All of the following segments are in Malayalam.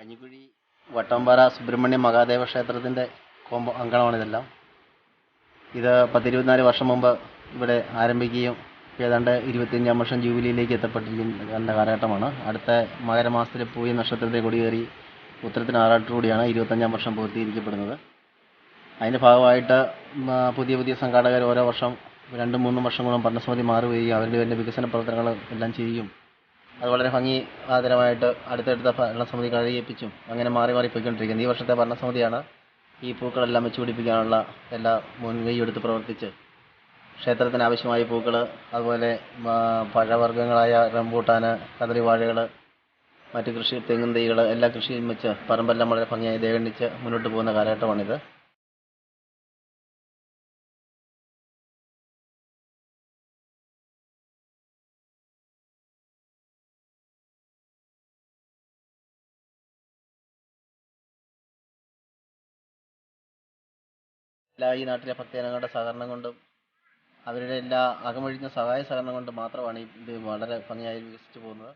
കഞ്ഞിക്കുഴി വട്ടംപാറ സുബ്രഹ്മണ്യ മഹാദേവ ക്ഷേത്രത്തിന്റെ കോമ്പ അങ്കണമാണിതെല്ലാം. ഇത് പത്തിരുപത്തിനാല് വർഷം മുമ്പ് ഇവിടെ ആരംഭിക്കുകയും ഏതാണ്ട് ഇരുപത്തിയഞ്ചാം വർഷം ജൂബിലിയിലേക്ക് എത്തപ്പെട്ടിരിക്കുന്ന കാലഘട്ടമാണ്. അടുത്ത മകരമാസത്തിലെ പൂയ നക്ഷത്രത്തെ കൊടിയേറി ഉത്തരത്തിന് ആറാട്ടോടുകൂടിയാണ് ഇരുപത്തഞ്ചാം വർഷം പൂർത്തീകരിക്കപ്പെടുന്നത്. അതിന്റെ ഭാഗമായിട്ട് പുതിയ പുതിയ സംഘാടകർ ഓരോ വർഷം രണ്ടും മൂന്നും വർഷങ്ങളും ഭരണസമിതി മാറുകയും അവരുടെ വേണ്ട വികസന പ്രവർത്തനങ്ങൾ എല്ലാം ചെയ്യുകയും അത് വളരെ ഭംഗി ആദരമായിട്ട് അടുത്തടുത്ത ഭരണസമിതി കഴിയിപ്പിച്ചും അങ്ങനെ മാറി മാറി പോയിക്കൊണ്ടിരിക്കുന്നത് ഈ വർഷത്തെ ഭരണസമിതിയാണ് ഈ പൂക്കളെല്ലാം വെച്ച് പിടിപ്പിക്കാനുള്ള എല്ലാ മുൻകൈയെടുത്ത് പ്രവർത്തിച്ച് ക്ഷേത്രത്തിന് ആവശ്യമായ പൂക്കൾ അതുപോലെ പഴവർഗങ്ങളായ റംബൂട്ടാന് കദറി വാഴകൾ മറ്റ് കൃഷി തെങ്ങും തൈകൾ എല്ലാ കൃഷിയും വെച്ച് പറമ്പെല്ലാം വളരെ ഭംഗിയായി ദേവണ്ണിച്ച് മുന്നോട്ട് പോകുന്ന കാലഘട്ടമാണിത്. എല്ലാ ഈ നാട്ടിലെ ഭക്തജനങ്ങളുടെ സഹകരണം കൊണ്ടും അവരുടെ എല്ലാ അകമഴിഞ്ഞ സഹായ സഹകരണം കൊണ്ട് മാത്രമാണ് ഇത് വളരെ ഭംഗിയായി വികസിച്ചു പോകുന്നത്.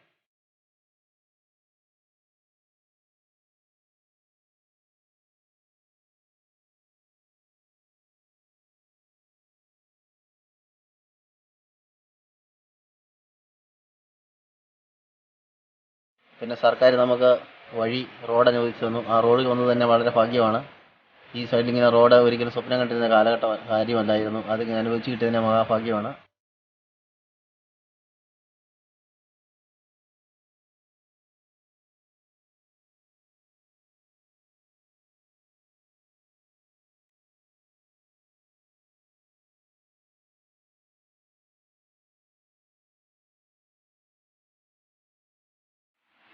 പിന്നെ സർക്കാർ നമുക്ക് വഴി റോഡ് അനുവദിച്ചു തന്നു. ആ റോഡ് വന്നത് തന്നെ വളരെ ഭാഗ്യമാണ്. ഈ സൈഡിൽ ഇങ്ങനെ റോഡ് ഒരിക്കലും സ്വപ്നം കണ്ടിരുന്ന കാലഘട്ട കാര്യമല്ലായിരുന്നു. അതിങ്ങനെ അനുഭവിച്ച് കിട്ടിയതിന് മഹാഭാഗ്യമാണ്.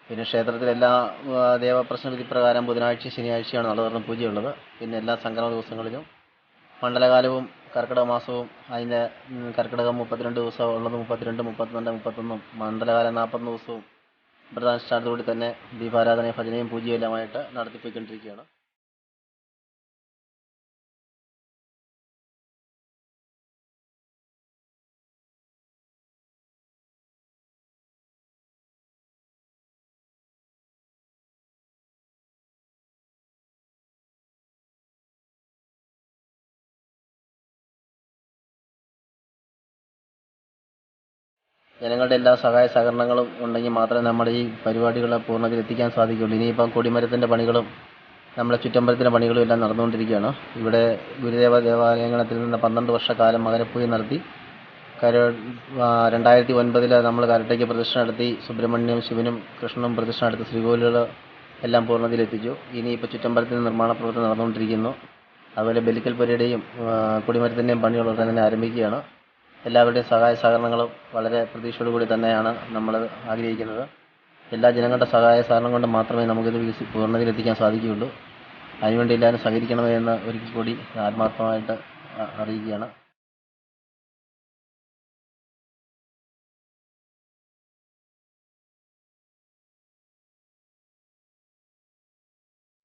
പിന്നെ ക്ഷേത്രത്തിൽ എല്ലാ ദേവപ്രശ്ന ബുധനാഴ്ച ശനിയാഴ്ചയാണ് നടതുറന്ന് പൂജയുള്ളത്. പിന്നെ എല്ലാ സംക്രമ ദിവസങ്ങളിലും മണ്ഡലകാലവും കർക്കിടക മാസവും അതിന്റെ കർക്കിടകം മുപ്പത്തിരണ്ട് ദിവസം ഉള്ളത് മുപ്പത്തിരണ്ട് മുപ്പത്തിരണ്ട് മുപ്പത്തൊന്നും മണ്ഡലകാലം നാൽപ്പത്തൊന്ന് ദിവസവും വ്രതാനുഷ്ഠാനത്തോടെ തന്നെ ദീപാരാധനയും ഭജനയും പൂജയും എല്ലാമായിട്ട് നടത്തിപ്പോയിക്കൊണ്ടിരിക്കുകയാണ്. ജനങ്ങളുടെ എല്ലാ സഹായ സഹകരണങ്ങളും ഉണ്ടെങ്കിൽ മാത്രമേ നമ്മുടെ ഈ പരിപാടികളെ പൂർണതയിൽ എത്തിക്കാൻ സാധിക്കുകയുള്ളൂ. ഇനിയിപ്പം കൊടിമരത്തിന്റെ പണികളും നമ്മുടെ ചുറ്റമ്പലത്തിന്റെ പണികളും എല്ലാം നടന്നുകൊണ്ടിരിക്കുകയാണ്. ഇവിടെ ഗുരുദേവ ദേവാലയങ്ങളത്തിൽ നിന്ന് പന്ത്രണ്ട് വർഷക്കാലം മകരപ്പൂജ നടത്തി. കര രണ്ടായിരത്തി ഒൻപതിൽ നമ്മൾ കരട്ടയ്ക്ക് പ്രതിഷ്ഠ നടത്തി. സുബ്രഹ്മണ്യം ശിവനും കൃഷ്ണനും പ്രതിഷ്ഠ നടത്തി. ശ്രീകോവിലുകൾ എല്ലാം പൂർണതയിലെത്തിച്ചു. ഇനിയിപ്പോൾ ചുറ്റമ്പലത്തിന്റെ നിർമ്മാണ പ്രവർത്തനം നടന്നുകൊണ്ടിരിക്കുന്നു. അതുപോലെ ബലിക്കൽ പുരയുടെയും കുടിമരത്തിന്റെയും പണികൾ തന്നെ ആരംഭിക്കുകയാണ്. എല്ലാവരുടെയും സഹായ സഹകരണങ്ങളും വളരെ പ്രതീക്ഷയോടു കൂടി തന്നെയാണ് നമ്മൾ ആഗ്രഹിക്കുന്നത്. എല്ലാ ജനങ്ങളുടെ സഹായ സഹകരണം കൊണ്ട് മാത്രമേ നമുക്കിത് വികസി പൂർണതയിലെത്തിക്കാൻ സാധിക്കുകയുള്ളൂ. അതിനുവേണ്ടി എല്ലാവരും സഹകരിക്കണമെന്ന് ഒരിക്കൽ കൂടി ആത്മാർത്ഥമായിട്ട് അറിയിക്കുകയാണ്.